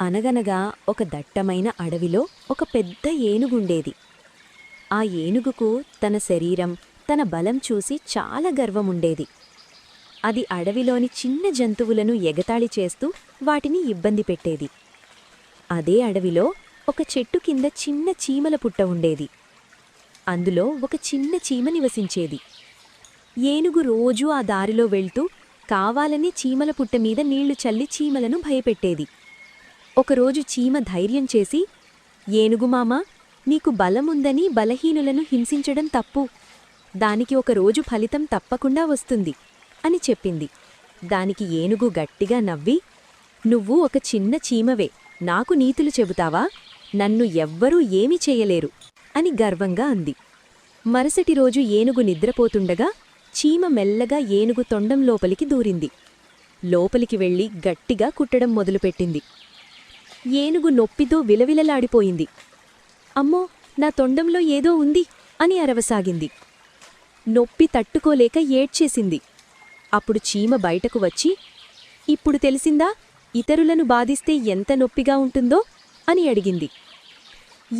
అనగనగా ఒక దట్టమైన అడవిలో ఒక పెద్ద ఏనుగుండేది. ఆ ఏనుగుకు తన శరీరం తన బలం చూసి చాలా గర్వముండేది. అది అడవిలోని చిన్న జంతువులను ఎగతాళి చేస్తూ వాటిని ఇబ్బంది పెట్టేది. అదే అడవిలో ఒక చెట్టు కింద చిన్న చీమల పుట్ట ఉండేది. అందులో ఒక చిన్న చీమ నివసించేది. ఏనుగు రోజూ ఆ దారిలో వెళ్తూ కావాలని చీమల పుట్ట మీద నీళ్ళు చల్లి చీమలను భయపెట్టేది. ఒకరోజు చీమ ధైర్యం చేసి ఏనుగు మామా నీకు బలముందని బలహీనులను హింసించడం తప్పు. దానికి ఒక రోజు ఫలితం తప్పకుండా వస్తుంది అని చెప్పింది. దానికి ఏనుగు గట్టిగా నవ్వి నువ్వు ఒక చిన్న చీమవే నాకు నీతులు చెబుతావా? నన్ను ఎవ్వరూ ఏమీ చేయలేరు అని గర్వంగా అంది. మరుసటి రోజు ఏనుగు నిద్రపోతుండగా చీమ మెల్లగా ఏనుగు తొండం లోపలికి దూరింది. లోపలికి వెళ్ళి గట్టిగా కుట్టడం మొదలుపెట్టింది. ఏనుగు నొప్పితో విలవిలలాడిపోయింది. అమ్మో నా తొండంలో ఏదో ఉంది అని అరవసాగింది. నొప్పి తట్టుకోలేక ఏడ్చేసింది. అప్పుడు చీమ బయటకు వచ్చి ఇప్పుడు తెలిసిందా? ఇతరులను బాధిస్తే ఎంత నొప్పిగా ఉంటుందో? అని అడిగింది.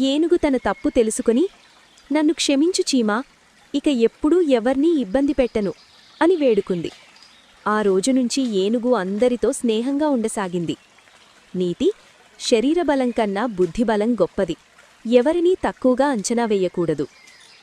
ఏనుగు తన తప్పు తెలుసుకుని నన్ను క్షమించు చీమా ఇక ఎప్పుడూ ఎవర్నీ ఇబ్బంది పెట్టను అని వేడుకుంది. ఆ రోజునుంచి ఏనుగు అందరితో స్నేహంగా ఉండసాగింది. నీతి శరీరబలం కన్నా బుద్ధిబలం గొప్పది. ఎవరినీ తక్కువగా అంచనా వెయ్యకూడదు